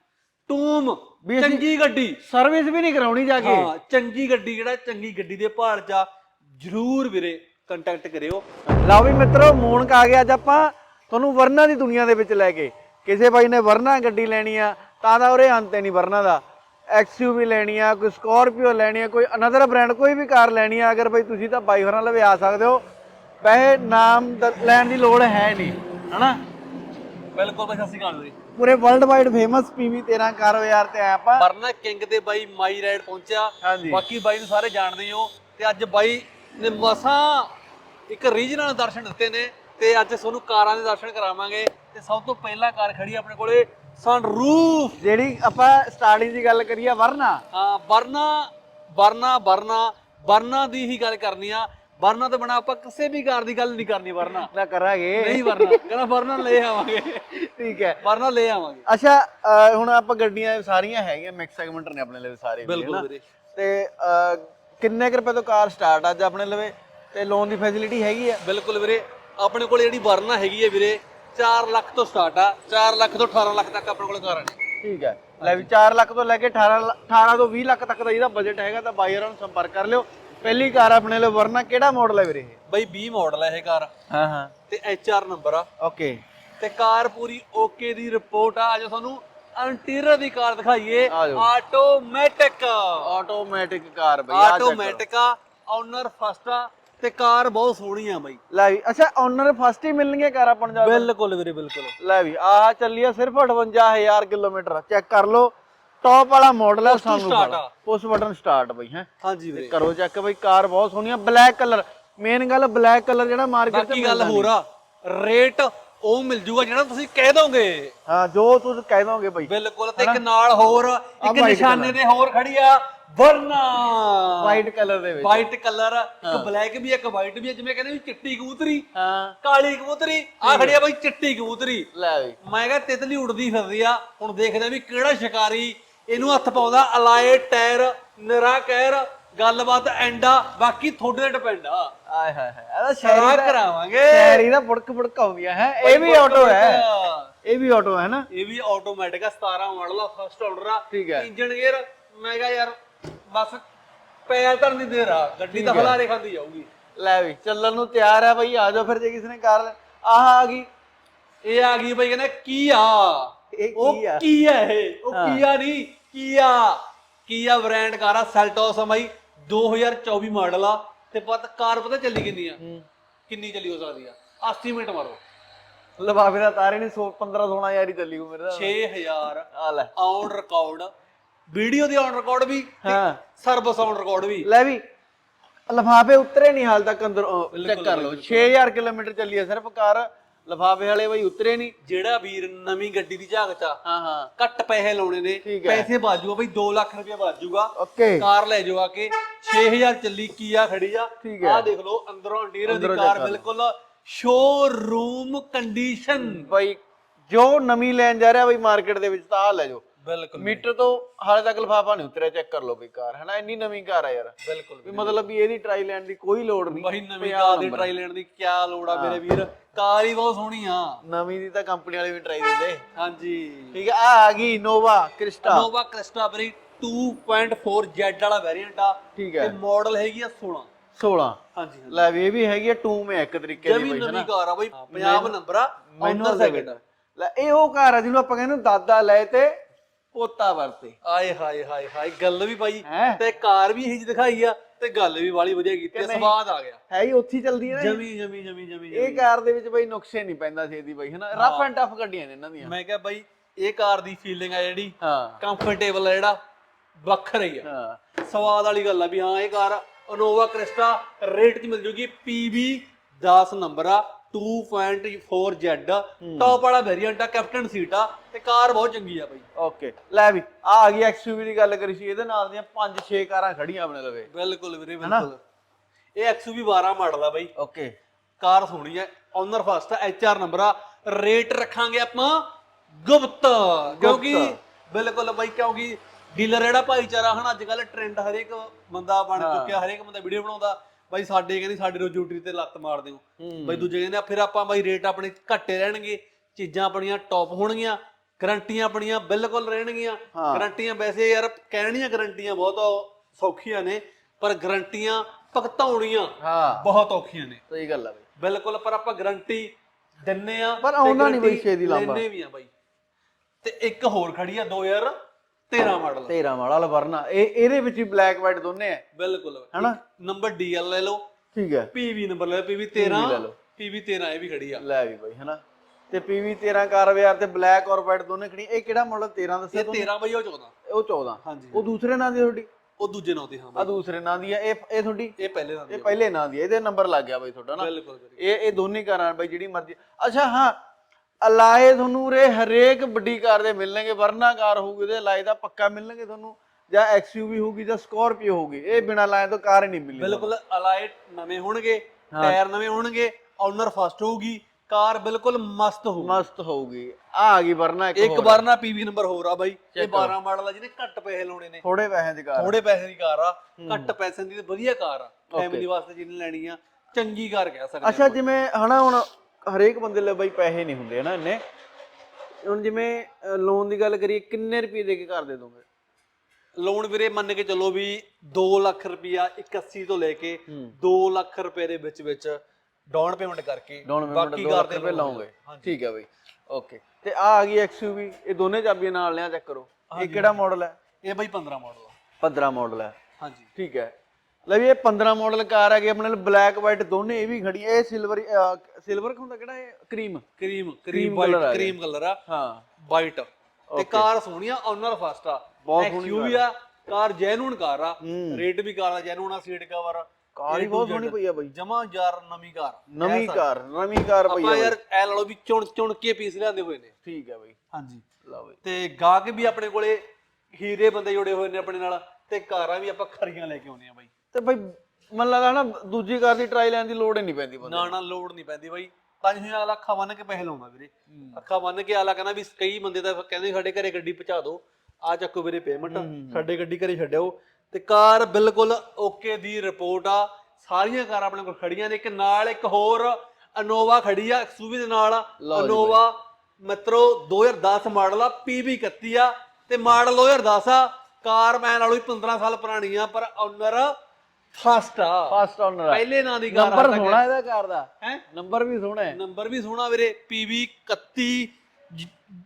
ਟੂਮ ਵੀ ਅਸੀਂ- ਚੰਗੀ ਗੱਡੀ। ਸਰਵਿਸ ਵੀ ਨਹੀਂ ਕਰਾਉਣੀ ਜਾ ਕੇ। ਹਾਂ ਚੰਗੀ ਗੱਡੀ ਜਿਹੜਾ ਚੰਗੀ ਗੱਡੀ ਦੇ ਭਾਲ ਚ ਆ, ਜਰੂਰ ਵੀਰੇ ਕੰਟੈਕਟ ਕਰਿਓ। ਲਓ ਵੀ ਮਿੱਤਰੋ ਮੂਨਕ ਆ ਗਿਆ ਅੱਜ ਆਪਾਂ ਤੁਹਾਨੂੰ ਵਰਨਾ ਦੀ ਦੁਨੀਆ ਦੇ ਵਿੱਚ ਲੈ ਕੇ। ਕਿਸੇ ਬਾਈ ਨੇ ਵਰਨਾ ਗੱਡੀ ਲੈਣੀ ਆ ਤਾਂ ਦਾ ਉਰੇ ਅੰਤ ਨਹੀਂ ਵਰਨਾ ਦਾ। ਐਕਸਯੂਵੀ ਲੈਣੀ ਆ ਕੋਈ ਸਕੋਰਪੀਓ ਲੈਣੀ ਆ ਕੋਈ ਅਨਦਰ ਬ੍ਰਾਂਡ ਕੋਈ ਵੀ ਕਾਰ ਲੈਣੀ ਆ ਅਗਰ ਬਈ ਤੁਸੀਂ ਤਾਂ ਬਾਈ ਹੋਰਾਂ ਲਵੇ ਆ ਸਕਦੇ ਹੋ। ਵੈਸੇ ਨਾਮ ਲੈਣ ਦੀ ਲੋੜ ਹੈ ਨਹੀਂ ਹਨਾ? ਬਿਲਕੁਲ ਬਈ ਸਤਿ ਸ਼੍ਰੀ ਅਕਾਲ ਵੀਰੇ ਪੂਰੇ world wide famous PV 13 car ਬਾਜ਼ਾਰ ਤੇ ਆਏ ਆਪਾਂ। ਵਰਨਾ ਕਿੰਗ ਤੇ ਬਾਈ ਮਾਈ ਰਾਈਡ ਪਹੁੰਚਿਆ। ਹਾਂਜੀ। ਬਾਕੀ ਬਾਈ ਨੂੰ ਸਾਰੇ ਜਾਣਦੇ ਹੋ ਤੇ ਅੱਜ ਬਾਈ ਨੇ ਮਸਾਂ ਇੱਕ ਰੀਜਨਲ ਦਰਸ਼ਨ ਦਿੱਤੇ ਨੇ। ਤੇ ਅੱਜ ਤੁਹਾਨੂੰ ਕਾਰਾਂ ਦੇ ਦਰਸ਼ਨ ਕਰਾਵਾਂਗੇ। ਤੇ ਸਭ ਤੋਂ ਪਹਿਲਾਂ ਕਾਰ ਖੜੀ ਆ ਆਪਣੇ ਕੋਲੇ ਸਨਰੂਫ ਜਿਹੜੀ ਆਪਾਂ ਸਟਾਰਟਿੰਗ ਦੀ ਗੱਲ ਕਰੀਏ ਵਰਨਾ। ਹਾਂ ਵਰਨਾ ਵਰਨਾ ਵਰਨਾ। ਵਰਨਾ ਦੀ ਹੀ ਗੱਲ ਕਰਨੀ ਆ। ਵਰਨਾ ਤੋਂ ਬਿਨਾ ਆਪਾਂ ਕਿਸੇ ਵੀ ਕਾਰ ਦੀ ਗੱਲ ਨਹੀਂ ਕਰਨੀ ਵਰਨਾ। ਨਾ ਕਰਾਂਗੇ। ਨਹੀਂ ਵਰਨਾ। ਕਹਿੰਦਾ ਵਰਨਾ ਲੈ ਆਵਾਂਗੇ। ਠੀਕ ਹੈ। ਵਰਨਾ ਲੈ ਆਵਾਂਗੇ। ਅੱਛਾ ਅਹ ਹੁਣ ਆਪਾਂ ਗੱਡੀਆਂ ਸਾਰੀਆਂ ਹੈਗੀਆਂ ਮਿਕਸ ਸੈਗਮੈਂਟ ਨੇ ਆਪਣੇ ਲਈ ਸਾਰੇ ਵੀ, ਬਿਲਕੁਲ ਹਨਾ? ਵੀਰੇ। ਤੇ ਅਹ, ਕਿੰਨੇ ਕੁ ਰੁਪਏ ਤੋਂ ਕਾਰ ਸਟਾਰਟ ਅੱਜ ਆਪਣੇ ਲਵੇ ਤੇ ਲੋਨ ਦੀ ਫੈਸਿਲਿਟੀ ਹੈਗੀ ਆ? ਬਿਲਕੁਲ ਵੀਰੇ। ਆਪਣੇ ਕੋਲ ਜਿਹੜੀ ਵਰਨਾ ਹੈਗੀ ਹੈ ਵੀਰੇ 4 ਲੱਖ ਤੋਂ ਸਟਾਰਟ ਆ। 4 ਲੱਖ ਤੋਂ 18 ਲੱਖ ਤੱਕ ਆਪਣੇ ਕੋਲ ਕਾਰਾਂ ਨੇ ਠੀਕ ਹੈ। ਲੈ ਵੀ 4 ਲੱਖ ਤੋਂ ਲੈ ਕੇ 18 ਲ- 18 ਤੋਂ 20 ਲੱਖ ਤੱਕ ਦਾ ਜਿਹਦਾ ਬਜਟ ਹੈਗਾ ਤਾਂ ਬਾਈਰਾਂ ਨੂੰ ਸੰਪਰਕ ਕਰ ਲਿਓ। ਪਹਿਲੀ ਕਾਰ ਆਪਣੇ ਲਈ ਵਰਨਾ ਕਿਹੜਾ ਮਾਡਲ ਹੈ ਵੀਰੇ ਇਹ? ਬਈ 20 ਮਾਡਲ ਹੈ ਇਹ ਕਾਰ। ਹਾਂ ਹਾਂ। ਤੇ HR ਨੰਬਰ ਆ। ਓਕੇ ਤੇ ਕਾਰ ਪੂਰੀ ਓਕੇ ਦੀ ਰਿਪੋਰਟ ਆ। ਅੱਜ ਤੁਹਾਨੂੰ ਇੰਟੀਰੀਅਰ ਦੀ ਕਾਰ ਦਿਖਾਈਏ। ਆ ਜਾਓ। ਆਟੋਮੈਟਿਕ ਆਟੋਮੈਟਿਕ ਕਾਰ ਬਈ ਆਹ check ਕਰੋ। ਆਟੋਮੈਟਿਕ ਆ। ਓਨਰ ਫਸਟ ਆ। ਤੇ ਕਾਰ ਬਹੁਤ ਸੋਹਣੀ ਆ ਬਾਈ। ਲੈ ਵੀ ਅੱਛਾ ਓਨਰ ਫਸਟ ਹੀ ਮਿਲਣਗੇ ਕਾਰ ਆਪਾਂ ਨੂੰ ਬਿਲਕੁਲ ਵੀਰੇ ਬਿਲਕੁਲ। ਲੈ ਵੀ ਆਹ ਚੱਲੀ ਆ ਸਿਰਫ 58000 ਕਿਲੋਮੀਟਰ। ਚੈੱਕ ਕਰ ਲਓ। ਟੌਪ ਵਾਲਾ ਮਾਡਲ ਹੈ ਸਾਨੂੰ start ਆ। ਪੁਸ਼ ਬਟਨ ਸਟਾਰਟ ਬਈ ਹੈ। ਹਾਂਜੀ ਵੀਰੇ ਕਰੋ ਚੈੱਕ ਬਈ ਕਾਰ ਬਹੁਤ ਸੋਹਣੀ ਆ ਬਲੈਕ ਕਲਰ ਮੇਨ ਗੱਲ ਬਲੈਕ ਕਲਰ ਜਿਹੜਾ ਮਾਰਕੀਟ ਬਾਕੀ ਗੱਲ ਹੋਰ ਆ ਰੇਟ ਉਹ ਮਿਲ ਜੂਗਾ ਜਿਹੜਾ ਤੁਸੀਂ ਕਹਿ ਦੋਗੇ। ਹਾਂ ਜੋ ਤੁਸੀਂ ਕਹਿ ਦੋਗੇ ਬਈ। ਬਿਲਕੁਲ ਤੇ ਇੱਕ ਨਾਲ ਹੋਰ ਇੱਕ ਨਿਸ਼ਾਨੇ ਤੇ ਹੋਰ ਖੜੀ ਆ ਵਰਨਾ। ਵਾਈਟ ਕਲਰ ਦੇ ਵਿੱਚ। ਵਾਈਟ ਕਲਰ ਇੱਕ ਬਲੈਕ ਵੀ ਇੱਕ ਵਾਈਟ ਵੀ ਜਿਵੇਂ ਕਹਿੰਦੇ ਵੀ ਚਿੱਟੀ ਕਬੂਤਰੀ ਹਾਂ। ਕਾਲੀ ਕਬੂਤਰੀ ਆ ਖੜੀ ਆ ਬਾਈ ਚਿੱਟੀ ਕਬੂਤਰੀ। ਲੈ ਵੀ ਮੈਂ ਕਿਹਾ ਤਿਤਲੀ ਉੜਦੀ ਫਿਰਦੀ ਆ ਹੁਣ ਦੇਖਦੇ ਆ ਵੀ ਕਿਹੜਾ ਸ਼ਿਕਾਰੀ ਇਹਨੂੰ ਹੱਥ ਪਾਉਂਦਾ ਅਲਾਏ ਟਾਇਰ ਨਿਰਾ ਕਹਿਰ ਗੱਲਬਾਤ ਐਂਡਾ ਬਾਕੀ ਤੁਹਾਡੇ ਤੇ ਡਿਪੈਂਡ ਆ। ਆਏ ਹਾਏ ਹਾਏ ਇਹਦਾ ਸ਼ਹਿਰੀ ਦਾ ਕਰਾਵਾਂਗੇ। ਸ਼ਹਿਰੀ ਦਾ ਬੁੜਕ ਬੁੜਕ ਆਉਂਦੀਆਂ ਹੈ? ਇਹ ਵੀ ਆਟੋ ਹੈ। ਇਹ ਵੀ ਆਟੋ ਹੈ ਨਾ? ਇਹ ਵੀ ਆਟੋਮੈਟਿਕ ਆ 17 ਮਾਡਲ ਆ ਫਸਟ ਆਰਡਰ ਆ। ਠੀਕ ਹੈ। ਇੰਜਨ ਗੇਅਰ ਮੈਂ ਕਿਹਾ ਯਾਰ ਬਸ ਪੈਰ ਧਰਨ ਦੀ ਦੇਰ ਆ। ਗੱਡੀ ਤਾਂ ਹਲਾਰੇ ਖਾਂਦੀ ਜਾਊਗੀ। ਲੈ ਵੀ ਚੱਲਣ ਨੂੰ ਤਿਆਰ ਹੈ ਬਈ ਆ ਜਾਓ ਫਿਰ ਜੇ ਕਿਸੇ ਨੇ ਕਾਰ ਲੈ- ਆਹ ਆ ਗਈ। ਇਹ ਆ ਗਈ ਬਈ ਕਹਿੰਦੇ ਕੀ ਆ? ਇਹ ਉਹ ਕੀ ਆ? ਕੀ ਆ ਇਹ? ਉਹ ਕੀ ਆ ਨਹੀਂ ਕੀ ਆ ਕੀ ਆ ਬ੍ਰਾਂਡ ਕਾਰ ਆ ਸੈਲਟੋਸ ਆ ਬਾਈ। 2024 ਮਾਡਲ ਆ। ਤੇ ਪਤ ਕਾਰ ਪਤਾ ਚੱਲੀ ਕਿੰਨੀ ਆ? ਕਿੰਨੀ ਚੱਲੀ ਹੋ ਸਕਦੀ ਆ? 80 ਮਿੰਟ ਮਾਰੋ। ਲਵਾਵੇ ਦਾ ਤਾਰੇ ਨਹੀਂ 15 16 ਯਾਰੀ ਚੱਲੀ ਉਹ ਮੇਰੇ ਦਾ 6000 ਆ ਲੈ। ਔਨ ਰਿਕਾਰਡ ਵੀਡੀਓ ਦੀ ਔਨ ਰਿਕਾਰਡ ਵੀ ਹਾਂ। ਸਰਵਿਸ ਔਨ ਰਿਕਾਰਡ ਵੀ। ਲੈ ਵੀ ਲਫਾਫੇ ਉਤਰੇ ਨਹੀਂ ਹਾਲ ਤੱਕ ਅੰਦਰ। ਚੈੱਕ ਕਰ ਲਓ। 6000 ਕਿਲੋਮੀਟਰ ਚੱਲੀ ਹੈ ਸਿਰਫ ਕਾਰ। ਲਫਾਫੇ ਵਾਲੇ ਬਈ ਉਤਰੇ ਨਹੀਂ ਜਿਹੜਾ ਵੀਰ ਨਵੀਂ ਗੱਡੀ ਦੀ ਝਾਕ ਚ ਆ, ਹਾਂ ਹਾਂ। ਘੱਟ ਪੈਸੇ ਲਾਉਣੇ ਨੇ ਠੀਕ ਹੈ। ਪੈਸੇ ਬਾਜੂਗਾ ਬਈ 2 ਲੱਖ ਰੁਪਏ ਬਾਜੂਗਾ ਓਕੇ। ਕਾਰ ਲੈ ਜਾਓ ਆ ਕੇ 6000 ਚੱਲੀ ਖੜੀ ਆ। ਠੀਕ ਹੈ। ਆਹ ਦੇਖ ਲਓ ਅੰਦਰੋਂ ਇੰਟੀਰੀਅਰ ਦੀ ਅੰਦਰੋਂ ਕਾਰ check ਕਰ ਲਓ। ਬਿਲਕੁਲ ਸ਼ੋਰੂਮ ਕੰਡੀਸ਼ਨ ਬਈ ਜੋ ਨਵੀਂ ਲੈਣ ਜਾ ਰਿਹਾ ਬਈ ਮਾਰਕੀਟ ਦੇ ਵਿੱਚ ਤਾਂ ਆ ਲੈ ਜਾਓ। ਬਿਲਕੁਲ ਮੀਟਰ ਤੋਂ ਹਾਲੇ ਤੱਕ ਲਫਾਫਾ ਨਹੀਂ ਉਤਰਿਆ ਚੈੱਕ ਕਰ ਲਓ ਵੀ ਕਾਰ। ਹਨਾ ਇੰਨੀ ਨਵੀਂ ਕਾਰ ਆ ਯਾਰ। ਬਿਲਕੁਲ ਵੀ ਮਤਲਬ ਵੀ ਇਹਦੀ ਟਰਾਈ ਲੈਣ ਦੀ ਕੋਈ ਲੋੜ ਨਹੀਂ। ਬਾਈ ਨਵੀਂ ਕਾਰ ਦੀ ਟਰਾਈ ਲੈਣ ਦੀ ਕੀ ਲੋੜ ਆ ਮੇਰੇ ਵੀਰ। ਕਾਰ ਹੀ ਬਹੁਤ ਸੋਹਣੀ ਆ। ਨਵੀਂ ਦੀ ਤਾਂ ਕੰਪਨੀ ਵਾਲੇ ਵੀ ਟਰਾਈ ਦਿੰਦੇ। ਹਾਂਜੀ। ਠੀਕ ਆ ਆ ਗਈ ਨੋਵਾ ਕ੍ਰਿਸਟਾ ਨੋਵਾ ਕ੍ਰਿਸਟਾ ਬਰੀ 2.4 ਜੈਡ ਵਾਲਾ ਵੈਰੀਐਂਟ ਆ। ਠੀਕ ਤੇ ਮਾਡਲ ਹੈਗੀ ਆ 16 16 ਹਾਂਜੀ ਲੈ ਵੀ ਇਹ ਵੀ ਹੈਗੀ ਆ 2 ਮੇ ਇੱਕ ਤਰੀਕੇ ਦੀ ਬਈ ਨਵੀਂ ਕਾਰ ਆ ਬਾਈ। ਪੰਜਾਬ ਨੰਬਰ ਆ ਮੈਨੂੰ ਸੈਕਿੰਡ ਲੈ ਇਹ ਉਹ ਕਾਰ ਆ ਜਿਹਨੂੰ ਆਪਾਂ ਕਹਿੰਦੇ ਦਾਦਾ ਲੈ ਤੇ ਪੋਤਾ ਵਰਤੇ। ਆਏ ਹਾਏ ਹਾਏ ਹਾਏ ਗੱਲ ਵੀ ਬਾਈ ਹੈ? ਤੇ ਕਾਰ ਵੀ ਇਹੀ ਜਿਹੀ ਦਿਖਾਈ ਆ ਤੇ ਗੱਲ ਵੀ ਵਾਲੀ ਵਧੀਆ ਕੀਤੀ ਆ, ਸਵਾਦ ਆ ਗਿਆ। ਹੈ ਹੀ ਉੱਥੇ ਹੀ ਚੱਲਦੀ ਹੈ ਨਾ। ਜਮੀ ਜਮੀ ਜਮੀ ਜਮੀ ਇਹ ਕਾਰ ਦੇ ਵਿੱਚ ਬਈ ਨੁਕਸੇ ਨਹੀਂ ਪੈਂਦਾ ਛੇਦੀ ਬਈ ਹਨਾ? ਰਫ ਐਂਡ ਟਫ ਗੱਡੀਆਂ ਨੇ ਇਹਨਾਂ ਦੀਆਂ। ਮੈਂ ਕਿਹਾ ਬਾਈ ਇਹ ਕਾਰ ਦੀ ਫੀਲਿੰਗ ਆ ਜਿਹੜੀ ਹਾਂ। ਕੰਫਰਟੇਬਲ ਆ ਜਿਹੜਾ ਵੱਖਰੀ ਆ। ਹਾਂ। ਸਵਾਦ ਵਾਲੀ ਗੱਲ ਆ ਵੀ ਹਾਂ ਇਹ ਕਾਰ ਇਨੋਵਾ ਕ੍ਰਿਸਟਾ ਰੇਟ 'ਚ ਮਿਲ ਜੂਗੀ PB 10 ਨੰਬਰ ਆ। 2.4Z ਟੌਪ ਵਾਲਾ ਵੇਰੀਐਂਟ ਆ ਕੈਪਟਨ ਸੀਟ ਆ ਤੇ ਕਾਰ ਬਹੁਤ ਚੰਗੀ ਆ ਬਾਈ। ਓਕੇ ਲੈ ਵੀ ਆ ਆ ਗਈ ਐਕਸਯੂਵੀ ਦੀ ਗੱਲ ਕਰੀ ਸੀ ਇਹਦੇ ਨਾਲ ਦੀਆਂ 5-6 ਕਾਰਾਂ ਖੜੀਆਂ ਆਪਣੇ ਲਵੇ। ਬਿਲਕੁਲ ਵੀਰੇ ਬਿਲਕੁਲ। ਇਹ XUV 12 ਮਾਡਲ ਆ ਬਾਈ। ਓਕੇ ਕਾਰ ਸੋਹਣੀ ਹੈ ਓਨਰ ਫਸਟ ਹੈ ਐਚਆਰ ਨੰਬਰ ਆ। ਰੇਟ ਰੱਖਾਂਗੇ ਆਪਾਂ ਗੁਪਤ ਕਿਉਂਕਿ ਬਿਲਕੁਲ ਬਾਈ ਕਿਉਂਕਿ ਡੀਲਰ ਜਿਹੜਾ ਭਾਈਚਾਰਾ ਹਨ ਅੱਜ ਕੱਲ ਟ੍ਰੈਂਡ ਹਰੇਕ ਬੰਦਾ ਬਣ ਚੁੱਕਿਆ ਹਰੇਕ ਬੰਦਾ ਵੀਡੀਓ ਬਣਾਉਂਦਾ। ਬਾਈ ਸਾਡੇ ਕਹਿੰਦੇ ਸਾਡੇ ਰੋਜੀ ਰੋਟੀ ਤੇ ਲੱਤ ਮਾਰ ਦਿਓ ਬਾਈ ਦੂਜੇ ਕਹਿੰਦੇ ਆ, ਫਿਰ ਆਪਾਂ ਬਾਈ ਰੇਟ ਆਪਣੇ ਘੱਟੇ ਰਹਿਣਗੇ ਚੀਜ਼ਾਂ ਆਪਣੀਆਂ ਟੌਪ ਹੋਣਗੀਆਂ ਗਰੰਟੀਆਂ ਆਪਣੀਆਂ ਬਿਲਕੁਲ ਰਹਿਣਗੀਆਂ। ਗਰੰਟੀਆਂ ਵੈਸੇ ਯਾਰ ਕਹਿਣੀਆਂ ਗਰੰਟੀਆਂ ਬਹੁਤ ਸੌਖੀਆਂ ਨੇ ਪਰ ਗਰੰਟੀਆਂ ਭੁਗਤਾਉਣੀਆਂ ਹਾਂ। ਬਹੁਤ ਔਖੀਆਂ ਨੇ। ਸਹੀ ਗੱਲ ਆ ਬਈ। ਬਿਲਕੁਲ ਪਰ ਆਪਾਂ ਗਰੰਟੀ ਦਿੰਨੇ ਆ ਪਰ ਆਉਂਦਾ ਨੀ ਬਈ ਛੇ ਦੀ ਲਾਂਭਾ। ਲੈਨੇ ਵੀ ਆ ਬਾਈ। ਤੇ ਇੱਕ ਹੋਰ ਖੜੀ ਆ 2013 ਮਾਡਲ 13 ਵਾਲਾ ਲਵਰਨਾ ਇਹ ਇਹਦੇ ਵਿੱਚ ਹੀ ਬਲੈਕ ਵਾਈਟ ਦੋਨੇ ਆ। ਬਿਲਕੁਲ ਹਨਾ? ਨੰਬਰ ਡੀਐਲ ਲੈ ਲਓ। ਠੀਕ ਹੈ। ਪੀਵੀ ਨੰਬਰ ਲੈ ਪੀਵੀ 13 ਲੈ ਲਓ। ਪੀਵੀ 13 ਇਹ ਵੀ ਖੜੀ ਆ। ਲੈ ਵੀ ਬਈ ਹਨਾ? ਤੇ PV 13 ਕਾਰ ਵਿਆਰ ਤੇ ਬਲੈਕ ਔਰ ਵਾਈਟ ਦੋਨੇ ਖੜੀ ਇਹ ਕਿਹੜਾ ਮਾਡਲ 13 ਦੱਸਿਆ ਇਹ 13 ਬਈ ਉਹ 14 ਉਹ 14 ਹਾਂਜੀ। ਉਹ ਦੂਸਰੇ ਨਾਂ ਦੀ ਤੁਹਾਡੀ? ਉਹ ਦੂਜੇ ਨਾਂ ਤੇ ਹਾਂ ਆ ਦੂਸਰੇ ਨਾਂ ਦੀ ਆ। ਇਹ ਇਹ ਤੁਹਾਡੀ? ਇਹ ਪਹਿਲੇ ਨਾਂ ਦੀ ਇਹ ਪਹਿਲੇ ਨਾਂ ਦੀ ਇਹਦੇ ਨੰਬਰ ਲੱਗ ਗਿਆ ਬਈ ਤੁਹਾਡਾ ਨਾ। ਬਿਲਕੁਲ। ਇਹ ਇਹ ਦੋਨੇ ਕਾਰਾਂ ਬਈ ਜਿਹੜੀ ਮਰਜ਼ੀ ਅੱਛਾ ਹਾਂ। ਅਲਾਏ ਤੁਹਾਨੂੰ ਰੇ ਹਰੇਕ ਵੱਡੀ ਕਾਰ ਦੇ ਮਿਲਣਗੇ ਵਰਨਾ ਕਾਰ ਹੋਊਗੀ ਇਹਦੇ ਅਲਾਏ ਦਾ ਪੱਕਾ ਮਿਲਣਗੇ ਤੁਹਾਨੂੰ ਜਾਂ ਐਕਸਯੂਵੀ ਹੋਊਗੀ ਜਾਂ ਸਕਾਰਪੀਓ ਹੋਊਗੀ ਇਹ ਬਿਨਾਂ ਲਾਏ ਤੋਂ ਕਾਰ ਹੀ ਨਹੀਂ ਮਿਲਣੀ ਬਿਲਕੁਲ ਅਲਾਈਟ ਨਵੇਂ ਹੋਣਗੇ ਟਾਇਰ ਨਵੇਂ ਹੋਣਗੇ ਓਨਰ ਫਸਟ ਹੋਊਗੀ ਕਾਰ ਬਿਲਕੁਲ ਮਸਤ ਹੋਊਗੀ। ਮਸਤ ਹੋਊਗੀ। ਆ ਆ ਗਈ ਵਰਨਾ ਇੱਕ ਇੱਕ ਵਾਰ ਨਾ ਪੀਵੀ ਨੰਬਰ ਹੋਰ ਆ ਬਾਈ ਇਹ 12 ਮਾਡਲ ਆ ਜਿਹਨੇ ਘੱਟ ਪੈਸੇ ਲਾਉਣੇ ਨੇ। ਥੋੜੇ ਪੈਸਿਆਂ ਦੀ ਕਾਰ ਥੋੜੇ ਪੈਸੇ ਦੀ ਕਾਰ ਆ ਘੱਟ ਪੈਸਿਆਂ ਦੀ ਤੇ ਵਧੀਆ ਕਾਰ ਆ ਫੈਮਿਲੀ ਵਾਸਤੇ ਜਿਹਨੇ ਲੈਣੀ ਆ ਚੰਗੀ ਕਾਰ ਕਹਿ ਸਕਦੇ ਅੱਛਾ ਜਿਵੇਂ ਹਨਾ ਹੁਣ ਹਰੇਕ ਬੰਦੇ ਲਈ ਬਈ ਪੈਸੇ ਨਹੀਂ ਹੁੰਦੇ ਹਨਾ ਇੰਨੇ? ਹੁਣ ਜਿਵੇਂ ਲੋਨ ਦੀ ਗੱਲ ਕਰੀਏ ਕਿੰਨੇ ਰੁਪਏ ਦੇ ਕੇ ਕਰ ਦੇ ਦੋਗੇ? ਲੋਨ ਵੀਰੇ ਮੰਨ ਕੇ ਚੱਲੋ ਵੀ 2 ਲੱਖ ਰੁਪਿਆ 81 ਤੋਂ ਲੈ ਕੇ 2 ਲੱਖ ਰੁਪਏ ਦੇ ਵਿੱਚ ਵਿੱਚ ਡਾਊਨ ਪੇਮੈਂਟ ਕਰਕੇ 2 ਲੱਖ ਰੁਪਏ ਲਾਉਂਗੇ ਠੀਕ ਹੈ ਬਈ। ਓਕੇ। ਤੇ ਆ ਆ ਗਈ ਐਕਸਯੂਵੀ ਇਹ ਦੋਨੇ ਚਾਬੀਆਂ ਨਾਲ ਲਿਆ ਚੈੱਕ ਕਰੋ। ਇਹ ਕਿਹੜਾ ਮਾਡਲ ਹੈ? ਇਹ ਬਾਈ 15 ਮਾਡਲ ਆ। 15 ਮਾਡਲ ਹੈ। ਹਾਂਜੀ। ਠੀਕ ਹੈ। ਲੈ ਵੀ ਇਹ 15 ਮਾਡਲ ਕਾਰ ਹੈਗੀ ਆਪਣੇ ਨਾਲ ਬਲੈਕ ਵਾਈਟ ਦੋਨੇ ਇਹ ਵੀ ਖੜੀ ਇਹ ਸਿਲਵਰ ਸਿਲਵਰ ਹੁੰਦਾ ਕਿਹੜਾ ਇਹ? ਕਰੀਮ ਕਰੀਮ ਕਰੀਮ ਆ ਵਾਈਟ ਕਰੀਮ ਕਲਰ ਆ। ਹਾਂ। ਵਾਈਟ ਤੇ ਕਾਰ ਸੋਹਣੀ ਆ ਓਨਰ ਫਸਟ ਆ। ਬਹੁਤ ਸੋਹਣੀ XUV ਆ। ਕਾਰ ਜੈਨੂਨ ਕਾਰ ਆ। ਹੂੰ। ਰੇਟ ਵੀ ਕਾਰ ਆ ਜੈਨੂਨ ਆ ਸੀਟ ਕਵਰ ਕਾਰ ਹੀ ਬਹੁਤ ਸੋਹਣੀ ਪਈ ਆ ਬਈ। ਜਮਾ ਯਾਰ ਨਵੀਂ ਕਾਰ। ਨਵੀਂ ਕਾਰ ਨਵੀਂ ਕਾਰ ਪਈ ਆ ਆਪਾਂ। ਯਾਰ ਐ ਲਓ ਵੀ ਚੁਣ ਚੁਣ ਕੇ ਪੀਸ ਲਿਆਂਦੇ ਹੋਏ ਨੇ। ਠੀਕ ਹੈ ਬਈ। ਹਾਂਜੀ। ਲਓ ਬਈ। ਤੇ ਗਾਹਕ ਵੀ ਆਪਣੇ ਕੋਲੇ ਹੀਰੇ ਬੰਦੇ ਜੁੜੇ ਹੋਏ ਨੇ ਆਪਣੇ ਨਾਲ। ਤੇ ਕਾਰਾਂ ਵੀ ਆਪਾਂ ਖਰੀਆਂ ਲੈ ਕੇ ਆਉਨੇ ਆ ਬਾਈ। ਤੇ ਬਈ ਮਨ ਲੱਗਦਾ ਨਾ ਦੂਜੀ ਕਾਰ ਦੀ ਟਰਾਈ ਲੈਣ ਦੀ ਲੋੜ ਹੀ ਨਹੀਂ ਪੈਂਦੀ ਬੰਦੇ ਨਾ ਨਾ। ਲੋੜ ਨਹੀਂ ਪੈਂਦੀ ਬਾਈ। ਤਾਂ ਹੀ ਅਗਲਾ ਅੱਖਾਂ ਬੰਨ ਕੇ ਪੈਸੇ ਲਾਉਂਦਾ ਵੀਰੇ। ਅੱਖਾਂ ਬੰਨ ਕੇ ਅਗਲਾ ਕਹਿੰਦਾ ਵੀ ਕਈ ਬੰਦੇ ਤਾਂ ਕਹਿੰਦੇ ਸਾਡੇ ਘਰੇ ਗੱਡੀ ਪਹੁੰਚਾ ਦਿਓ ਆ ਚੱਕੋ ਵੀਰੇ ਪੇਮੈਂਟ ਸਾਡੇ ਗੱਡੀ ਘਰੇ ਛੱਡਿਓ। ਤੇ ਕਾਰ ਬਿਲਕੁਲ ਓਕੇ ਦੀ ਰਿਪੋਰਟ ਆ। ਸਾਰੀਆਂ ਕਾਰਾਂ ਆਪਣੇ ਕੋਲ ਖੜੀਆਂ ਨੇ। ਇੱਕ ਨਾਲ ਇੱਕ ਹੋਰ ਅਨੋਵਾ ਖੜੀ ਆ ਐਕਸੂਵੀ ਦੇ ਨਾਲ। ਅਨੋਵਾ ਮਿੱਤਰੋ 2010 ਮਾਡਲ ਆ PB 31 ਆ। ਤੇ ਮਾਡਲ 2010 ਆ। ਕਾਰ ਮੈਂ ਨਾਲੋਂ ਹੀ 15 ਸਾਲ ਪੁਰਾਣੀ ਆ ਪਰ ਓਨਰ ਫਸਟ ਆ। ਫਸਟ ਓਨਰ ਪਹਿਲੇ ਨਾਂ ਦੀ ਕਾਰ ਨੰਬਰ ਸੋਹਣਾ ਇਹਦਾ ਕਾਰ ਦਾ। ਹੈ? ਨੰਬਰ ਵੀ ਸੋਹਣਾ ਹੈ। ਨੰਬਰ ਵੀ ਸੋਹਣਾ ਵੀਰੇ PB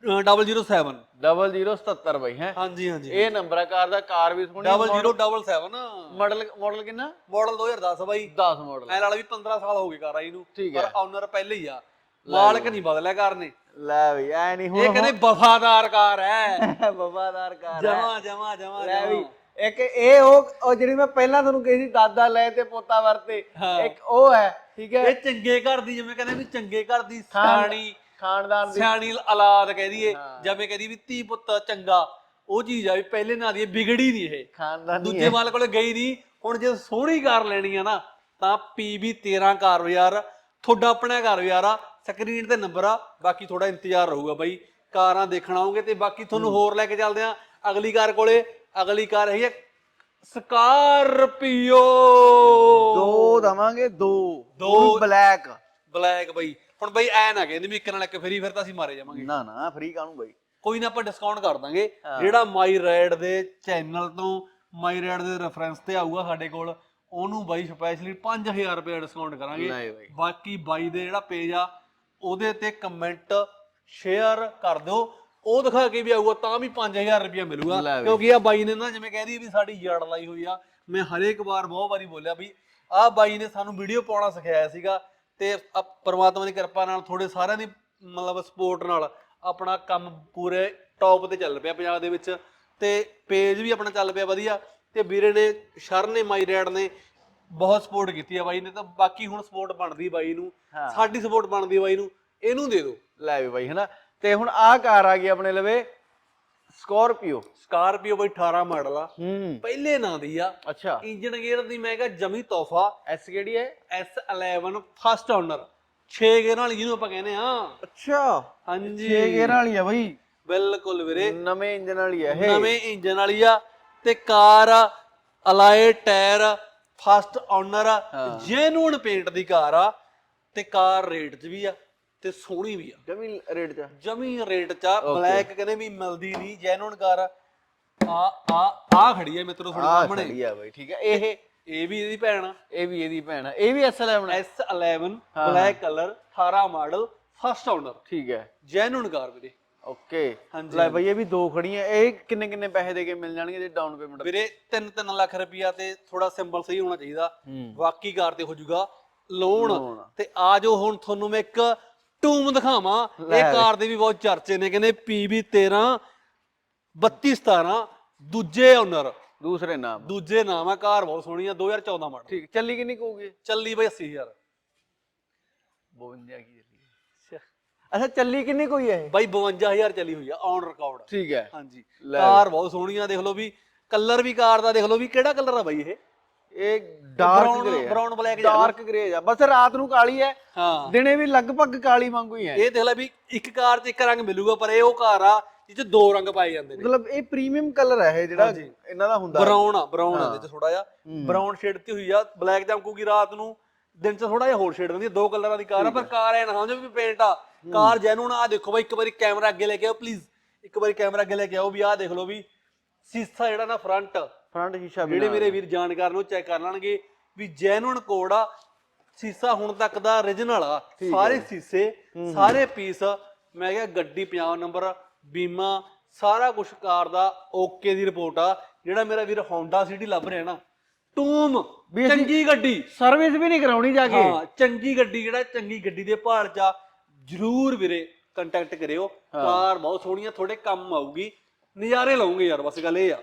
31007 0077 ਬਈ ਹੈ? ਹਾਂਜੀ ਹਾਂਜੀ। ਇਹ ਨੰਬਰ ਆ ਕਾਰ ਦਾ ਕਾਰ ਵੀ ਸੋਹਣੀ 0077 ਮਾਡਲ ਮਾਡਲ ਕਿੰਨਾ? ਮਾਡਲ 2010 ਬਾਈ। 10 ਮਾਡਲ ਐ ਨਾਲ ਵੀ 15 ਸਾਲ ਹੋ ਗਏ ਕਾਰ ਆਈ ਨੂੰ ਠੀਕ ਪਰ ਓਨਰ ਪਹਿਲੇ ਹੀ ਆ। ਮਾਲਕ ਨਹੀਂ ਬਦਲਿਆ ਕਾਰ ਨੇ। ਲੈ ਬਈ ਐ ਨਹੀਂ ਇਹ ਹੁਣ ਕਹਿੰਦੇ ਵਫਾਦਾਰ ਕਾਰ ਹੈ ਵਫਾਦਾਰ ਕਾਰ ਹੈ ਜਮਾ ਜਮਾ ਜਮਾ ਲੈ ਵੀ ਇੱਕ ਇਹ ਉਹ ਉਹ ਜਿਹੜੀ ਮੈਂ ਪਹਿਲਾਂ ਤੁਹਾਨੂੰ ਕਹੀ ਸੀ ਦਾਦਾ ਲੈ ਤੇ ਪੋਤਾ ਵਰਤੇ। ਇੱਕ ਉਹ ਹੈ ਠੀਕ ਹੈ? ਇਹ ਚੰਗੇ ਘਰ ਦੀ ਜਿਵੇਂ ਕਹਿੰਦੇ ਵੀ ਚੰਗੇ ਘਰ ਦੀ ਸਿਆਣੀ ਖਾਨਦਾਨ ਦੀ। ਸਿਆਣੀ ਔਲਾਦ ਕਹਿ ਦਈਏ ਜਿਵੇਂ ਕਹਦੀ ਵੀ ਧੀ ਪੁੱਤ ਚੰਗਾ ਉਹ ਚੀਜ਼ ਆ ਵੀ ਪਹਿਲੇ ਨਾਂ ਦੀ ਇਹ ਵਿਗੜੀ ਨਹੀਂ ਇਹ। ਖਾਨਦਾਨੀ ਦੂਜੇ ਮਾਲ ਕੋਲੇ ਗਈ ਨਹੀਂ ਹੁਣ ਜੇ ਸੋਹਣੀ ਕਾਰ ਲੈਣੀ ਆ ਨਾ ਤਾਂ PB 13 ਕਾਰ ਯਾਰ ਤੁਹਾਡਾ ਆਪਣਾ ਕਾਰ ਯਾਰ ਆ ਸਕਰੀਨ ਤੇ ਨੰਬਰ ਆ ਬਾਕੀ ਥੋੜਾ ਇੰਤਜ਼ਾਰ ਰਹੂਗਾ ਬਾਈ। ਕਾਰਾਂ ਦੇਖਣ ਆਓਗੇ ਤੇ ਬਾਕੀ ਤੁਹਾਨੂੰ ਹੋਰ ਲੈ ਕੇ ਚੱਲਦੇ ਆ। ਅਗਲੀ ਕਾਰ ਕੋਲੇ ਅਗਲੀ ਕਾਰ ਹੈਗੀ ਹੈ ਸਕਾਰਪੀਓ। ਦੋ ਦਵਾਂਗੇ ਦੋ। ਦੋ। ਬਲੈਕ। ਬਲੈਕ ਬਈ। ਹੁਣ ਬਈ ਐ ਨਾ ਕਹਿੰਦੇ ਵੀ ਇੱਕ ਨਾਲ ਇੱਕ ਫਰੀ ਫਿਰ ਤਾਂ ਅਸੀਂ ਮਾਰੇ ਜਾਵਾਂਗੇ। ਨਾ ਨਾ ਫ੍ਰੀ ਕਾਹਨੂੰ ਬਾਈ? ਕੋਈ ਨਾ ਆਪਾਂ ਡਿਸਕਾਊਂਟ ਕਰ ਦਾਂਗੇ। ਜਿਹੜਾ ਮਾਈ ਰੈਡ ਦੇ ਚੈਨਲ ਤੋਂ ਮਾਈ ਰੈਡ ਦੇ ਰੈਫਰੈਂਸ ਤੇ ਆਊਗਾ ਸਾਡੇ ਕੋਲ ਉਹਨੂੰ ਬਾਈ ਸਪੈਸ਼ਲੀ 5000 ਰੁਪਏ ਡਿਸਕਾਊਂਟ ਕਰਾਂਗੇ। ਬਾਕੀ ਬਾਈ ਦੇ ਜਿਹੜਾ ਪੇਜ ਆ ਉਹਦੇ ਤੇ ਕਮੈਂਟ ਸ਼ੇਅਰ ਕਰ ਦਿਓ। ਉਹ ਦਿਖਾ ਕੇ ਵੀ ਆਊਗਾ ਤਾਂ ਵੀ 5000 ਰੁਪਏ ਮਿਲੂਗਾ। ਲੈ ਬਈ। ਕਿਉਂਕਿ ਆ ਬਾਈ ਨੇ ਨਾ ਜਿਵੇਂ ਕਹਿ ਰਹੀ ਵੀ ਸਾਡੀ ਯਾਰ ਲਾਈ ਹੋਈ ਆ ਮੈਂ ਹਰੇਕ ਵਾਰ ਬਹੁਤ ਵਾਰੀ ਬੋਲਿਆ ਵੀ ਆ ਬਾਈ ਨੇ ਸਾਨੂੰ ਵੀਡੀਓ ਪਾਉਣਾ ਸਿਖਾਇਆ ਸੀਗਾ ਤੇ ਆ ਪ੍ਰਮਾਤਮਾ ਦੀ ਕਿਰਪਾ ਨਾਲ ਥੋੜੇ ਸਾਰਿਆਂ ਦੀ ਮਤਲਬ ਸਪੋਰਟ ਨਾਲ ਆਪਣਾ ਕੰਮ ਪੂਰੇ ਟੌਪ ਤੇ ਚੱਲ ਪਿਆ ਪੰਜਾਬ ਦੇ ਵਿੱਚ ਤੇ ਪੇਜ ਵੀ ਆਪਣਾ ਚੱਲ ਪਿਆ ਵਧੀਆ। ਤੇ ਵੀਰੇ ਨੇ ਸ਼ਰ ਨੇ ਮਾਈ ਰੈਡ ਨੇ ਬਹੁਤ ਸਪੋਰਟ ਕੀਤੀ ਆ ਬਾਈ ਨੇ ਤਾਂ ਬਾਕੀ ਹੁਣ ਸਪੋਰਟ ਬਣਦੀ ਬਾਈ ਨੂੰ ਹਾਂ। ਸਾਡੀ ਸਪੋਰਟ ਬਣਦੀ ਬਾਈ ਨੂੰ ਇਹਨੂੰ ਦੇ ਦਿਓ। ਲੈ ਵੀ ਬਾਈ ਹਨਾ? ਤੇ ਹੁਣ ਆਹ ਕਾਰ ਆ ਗਈ ਆਪਣੇ ਲਵੇ ਸਕਾਰਪੀਓ ਸਕਾਰਪੀਓ ਬਾਈ 18 ਮਾਡਲ ਆ। ਹੂੰ। ਪਹਿਲੇ ਨਾਂ ਦੀ ਆ। ਅੱਛਾ। ਇੰਜਨ ਗੇਅਰ ਦੀ ਮੈਂ ਕਿਹਾ ਜਮੀ ਤੋਹਫਾ। ਐਸ ਕਿਹੜੀ ਹੈ S11 ਫਸਟ ਓਨਰ 6 ਗੇਅਰ ਵਾਲੀ ਜਿਹਨੂੰ ਆਪਾਂ ਕਹਿੰਦੇ ਆ। ਅੱਛਾ। ਹਾਂਜੀ। 6 ਗੇਅਰ ਵਾਲੀ ਆ ਬਾਈ। ਬਿਲਕੁਲ ਵੀਰੇ। ਨਵੇਂ ਇੰਜਨ ਵਾਲੀ ਆ ਇਹ। ਨਵੇਂ ਇੰਜਨ ਵਾਲੀ ਆ। ਤੇ car alloy tyre first owner ਆ ਜੈਨੂਨ ਪੇਂਟ ਦੀ ਕਾਰ ਆ ਤੇ ਕਾਰ ਰੇਟ 'ਚ ਵੀ ਆ ਤੇ ਸੋਹਣੀ ਵੀ ਆ। ਜਮੀ ਰੇਟ ਚ ਜਮੀ ਰੇਟ 'ਚ ਆ ਬਲੈਕ ਕਹਿੰਦੇ ਵੀ ਮਿਲਦੀ ਨਹੀਂ ਜੈਨੂਨ ਕਾਰ ਆ ਆ ਆ ਆ ਖੜੀ ਆ ਮਿੱਤਰੋ ਤੁਹਾਡੇ ਆ ਸਾਹਮਣੇ। ਖੜੀ ਆ ਬਾਈ ਠੀਕ ਹੈ ਇਹ ਇਹ ਵੀ ਇਹਦੀ ਭੈਣ ਆ। ਇਹ ਵੀ ਇਹਦੀ ਭੈਣ ਆ। ਇਹ ਵੀ S11 ਹੈ S11 black colour 18 model first owner ਠੀਕ ਹੈ। ਜੈਨੂਨ ਕਾਰ ਵੀਰੇ ਓਕੇ। ਹਾਂਜੀ, ਲੈ ਬਾਈ ਇਹ ਵੀ ਦੋ ਖੜੀਆਂ। ਇਹ ਕਿੰਨੇ ਕਿੰਨੇ ਪੈਸੇ ਦੇ ਕੇ ਮਿਲ ਜਾਣਗੇ ਜੇ ਡਾਊਨ ਪੇਮੈਂਟ ਵੀਰੇ 3-3 ਲੱਖ ਰੁਪਿਆ ਤੇ ਥੋੜਾ ਸਿੰਬਲ ਸਹੀ ਹੋਣਾ ਚਾਹੀਦਾ। ਹੂੰ। ਬਾਕੀ ਕਾਰ ਤੇ ਹੋ ਜਾਊਗਾ ਲੋਨ। ਤੇ ਆ ਜੋ ਹੁਣ ਤੁਹਾਨੂੰ ਮੈਂ ਇੱਕ ਟੂਮ ਦਿਖਾਵਾਂ। ਇਹ ਕਾਰ ਦੇ ਵੀ ਬਹੁਤ ਚਰਚੇ ਨੇ ਕਹਿੰਦੇ PB 13 3217 ਦੂਜੇ ਓਨਰ ਦੂਸਰੇ ਨਾਮ। ਦੂਜੇ ਨਾਮ ਆ ਕਾਰ ਬਹੁਤ ਸੋਹਣੀ ਆ 2014 ਮਾਡਲ। ਠੀਕ ਚੱਲੀ ਕਿੰਨੀ ਕਹੂਗੇ ਚੱਲੀ ਬਈ 80000 52 ਕੀ ਅੱਛਾ ਚੱਲੀ ਕਿੰਨੀ ਕੋਈ ਹੈ ਇਹ? ਬਾਈ 52000 ਚੱਲੀ ਹੋਈ ਆ ਔਨ ਰਿਕਾਰਡ ਠੀਕ ਹੈ। ਹਾਂਜੀ। ਲੈ। ਕਾਰ ਬਹੁਤ ਸੋਹਣੀ ਆ ਦੇਖ ਲਓ ਵੀ ਕਲਰ ਵੀ ਕਾਰ ਦਾ ਦੇਖ ਲਓ ਵੀ ਕਿਹੜਾ ਕਲਰ ਆ ਬਾਈ ਇਹ? ਇਹ dark brown- grey brown black ਜਿਹਾ। ਨਾ। ਡਾਰਕ ਗ੍ਰੇ ਆ। ਬਸ ਰਾਤ ਨੂੰ ਕਾਲੀ ਹੈ। ਹਾਂ। ਦਿਨੇ ਵੀ ਲਗਭਗ ਕਾਲੀ ਵਾਂਗੂ ਹੀ ਹੈ। ਇਹ ਦੇਖ ਲੈ ਵੀ ਇੱਕ ਕਾਰ 'ਚ ਇੱਕ ਰੰਗ ਮਿਲੂਗਾ ਪਰ ਇਹ ਉਹ ਕਾਰ ਆ ਜਿਹ 'ਚ ਦੋ ਰੰਗ ਪਾਏ ਜਾਂਦੇ ਨੇ। ਮਤਲਬ ਇਹ ਪ੍ਰੀਮੀਅਮ ਕਲਰ ਹੈ ਇਹ ਜਿਹੜਾ ਇਹਨਾਂ ਦਾ ਹੁੰਦਾ। ਬਰਾਊਨ ਆ ਬਰਾਊਨ ਆ ਇਹਦੇ 'ਚ ਥੋੜਾ ਜਿਹਾ। ਬਰਾਊਨ ਸ਼ੇਡ ਤੇ ਹੋਈ ਆ ਬਲੈਕ ਚਮਕੂਗੀ ਰਾਤ ਨੂੰ। ਦਿਨ 'ਚ ਥੋੜਾ ਜਿਹਾ ਹੋਰ ਸ਼ੇਡ ਦਿੰਦੀ ਦੋ ਕਲਰਾਂ ਦੀ ਕਾਰ ਆ ਪਰ ਕਾਰ ਐ ਨਾ ਸਮਝੋ ਵੀ ਪੇਂਟ ਆ। ਕਾਰ ਜੈਨੂਨ ਆ ਦੇਖੋ ਬਾਈ ਇੱਕ ਵਾਰੀ ਕੈਮਰਾ ਅੱਗੇ ਲੈ ਕੇ ਆਓ ਪਲੀਜ਼ ਇੱਕ ਵਾਰੀ ਕੈਮਰਾ ਅੱਗੇ ਲੈ ਕੇ ਆਓ ਵੀ ਆਹ ਦੇਖ ਲਓ ਵੀ ਸੀਸਾ ਜਿਹੜਾ ਨਾ ਫਰੰਟ ਫਰੰਟ ਸ਼ੀਸ਼ਾ ਵੀ ਜਿਹੜੇ ਮੇਰੇ ਵੀਰ ਜਾਣਕਾਰ ਨੂੰ ਚੈੱਕ ਕਰ ਲੈਣਗੇ ਵੀ ਜੈਨੂਨ ਕੋਡ ਆ ਸੀਸਾ ਹੁਣ ਤੱਕ ਦਾ origignal ਆ। ਸਾਰੇ ਸੀਸੇ ਸਾਰੇ ਪੀਸ ਮੈਂ ਕਿਹਾ ਗੱਡੀ 50 ਨੰਬਰ ਬੀਮਾ ਸਾਰਾ ਕੁਝ ਕਾਰ ਦਾ ਓਕੇ ਦੀ ਰਿਪੋਰਟ ਆ। ਜਿਹੜਾ ਮੇਰਾ ਵੀਰ Honda City ਲੱਭ ਰਿਹਾ ਨਾ ਟੂਮ ਵੀ ਅਸੀਂ- ਚੰਗੀ ਗੱਡੀ। ਸਰਵਿਸ ਵੀ ਨਹੀਂ ਕਰਾਉਣੀ ਜਾ ਕੇ। ਹਾਂ ਚੰਗੀ ਗੱਡੀ ਜਿਹੜਾ ਚੰਗੀ ਗੱਡੀ ਦੇ ਚ ਆ, ਜਰੂਰ ਵੀਰੇ ਕੰਟੈਕਟ ਕਰਿਓ। ਕਾਰ ਬਹੁਤ ਸੋਹਣੀ ਆ ਕੰਮ ਆਊਗੀ। ਨਜ਼ਾਰੇ ਲਾਉਂਗੇ ਯਾਰ ਬਸ ਗੱਲ ਇਹ ਆ।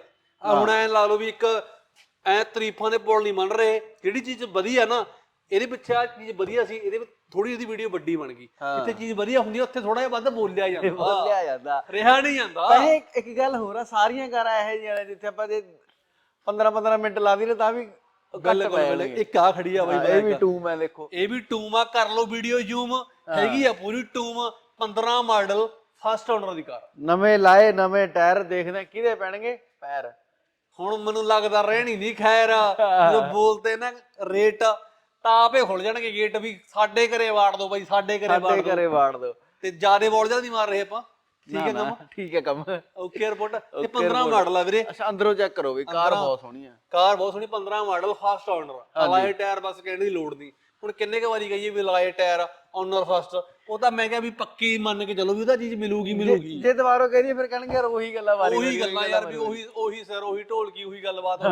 ਹੁਣ ਐ ਲਾ ਲਓ ਵੀ ਇੱਕ ਐ ਤਾਰੀਫਾਂ ਦੇ ਪੁੱਲ ਨਹੀਂ ਮੰਨ ਰਹੇ। ਜਿਹੜੀ ਚੀਜ਼ ਵਧੀਆ ਨਾ ਇਹਦੇ ਪਿੱਛੇ ਆ ਚੀਜ਼ ਵਧੀਆ ਸੀ ਇਹਦੇ ਵਿੱਚ ਥੋੜੀ ਜਿਹੀ ਵੀਡੀਓ ਵੱਡੀ ਬਣ ਗਈ। ਜਿੱਥੇ ਚੀਜ਼ ਵਧੀਆ ਹੁੰਦੀ ਆ ਉੱਥੇ ਥੋੜਾ ਜਿਹਾ ਵੱਧ ਬੋਲਿਆ ਜਾਂਦਾ। ਬੋਲਿਆ ਜਾਂਦਾ। ਰਿਹਾ ਨਹੀਂ ਜਾਂਦਾ। ਪਰ ਇਹ ਇੱਕ ਗੱਲ ਹੋਰ ਆ ਸਾਰੀਆਂ ਕਾਰਾਂ ਇਹੋ ਜਿਹੀਆਂ ਨੇ ਜਿੱਥੇ ਆਪਾਂ ਜੇ 15 15 ਮਿੰਟ ਲਾ ਦਈਏ ਤਾਂ ਵੀ ਗੱਲ ਜਾਣਗੇ। ਇੱਕ ਆ ਖੜੀ ਆ ਬਾਈ ਇਹ ਵੀ ਟੂਮ ਹੈ ਦੇਖੋ। ਇਹ ਵੀ ਟੂਮ ਆ ਕਰ ਲਓ ਵੀਡੀਓ ਜ਼ੂਮ। ਹੈਗੀ ਆ ਪੂਰੀ ਟੂਮ 15 ਮਾਡਲ ਫਸਟ ਓਨਰ ਦੀ ਕਾਰ। ਨਵੇਂ ਲਾਏ ਨਵੇਂ ਟਾਇਰ ਦੇਖਦੇ ਕਿਹਦੇ ਪੈਣਗੇ? ਪੈਰ। ਹੁਣ ਮੈਨੂੰ ਲੱਗਦਾ ਰਹਿਣੀ ਨਹੀਂ ਖੈਰ। ਜਦੋਂ ਬੋਲਦੇ ਨਾ ਰੇਟ ਤਾਂ ਆਪੇ ਖੁੱਲ ਜਾਣਗੇ ਗੇਟ ਵੀ। ਸਾਡੇ ਘਰੇ ਵਾੜ ਦੋ ਬਾਈ ਸਾਡੇ ਘਰੇ ਵਾੜ ਦੋ ਤੇ ਜਿਆਦੇ ਬੋਲ ਜਾਂਦੀ ਮਾਰ ਰਹੇ ਆਪਾਂ। ਠੀਕ ਹੈ ਕੰਮ? ਠੀਕ ਹੈ ਕੰਮ। ਓਕੇ ਰਿਪੋਰਟ ਤੇ 15 ਮਾਡਲ ਆ ਵੀਰੇ। ਅੱਛਾ ਅੰਦਰੋਂ ਚੈੱਕ ਕਰੋ ਵੀ ਕਾਰ ਬਹੁਤ ਸੋਹਣੀ ਆ। ਕਾਰ ਬਹੁਤ ਸੋਹਣੀ 15 model first owner alloy tyre ਬਸ ਕਹਿਣ ਦੀ ਲੋੜ ਨਹੀਂ। ਹੁਣ ਕਿੰਨੇ ਕ ਵਾਰੀ ਕਹੀਏ ਵੀ ਅਲਾਈ ਟਾਇਰ ਓਨਰ ਫਸਟ ਉਹ ਤਾਂ ਮੈਂ ਕਿਹਾ ਵੀ ਪੱਕੀ ਮੰਨ ਕੇ ਚੱਲੋ ਵੀ ਉਹਦਾ ਚੀਜ਼ ਮਿਲੂਗੀ ਮਿਲੂਗੀ। ਜੇ ਦੁਬਾਰਾ ਕਹਦੀ ਫਿਰ ਕਹਿਣਗੇ ਯਾਰ ਉਹੀ ਗੱਲਾਂ ਵਾਰੀ ਉਹੀ ਗੱਲਾਂ ਯਾਰ ਵੀ ਉਹੀ ਉਹੀ ਸਰ ਉਹੀ ਢੋਲਕੀ ਉਹੀ ਗੱਲਬਾਤ